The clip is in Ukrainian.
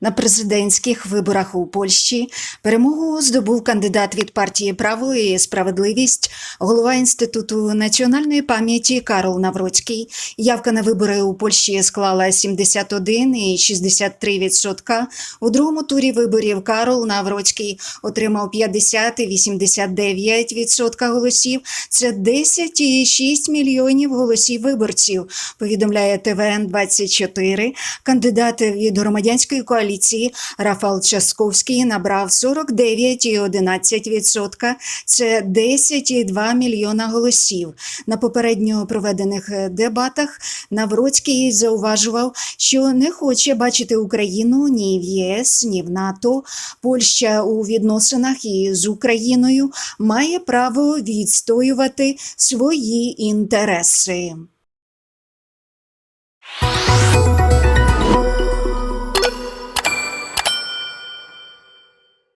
На президентських виборах у Польщі перемогу здобув кандидат від партії Право і справедливість, голова інституту національної пам'яті Карл Навроцький. Явка на вибори у Польщі склала 71,63%. У другому турі виборів Карл Навроцький отримав 50,89% голосів. Це 10,6 мільйонів голосів виборців. Повідомляє ТВН 24 Кандидат від громадянської коаліції Рафал Часковський набрав 49,11%. Це 10,2 мільйона голосів. На попередньо проведених е, дебатах Навроцький зауважував, що не хоче бачити Україну ні в ЄС, ні в НАТО. Польща у відносинах із Україною має право відстоювати свої інтереси.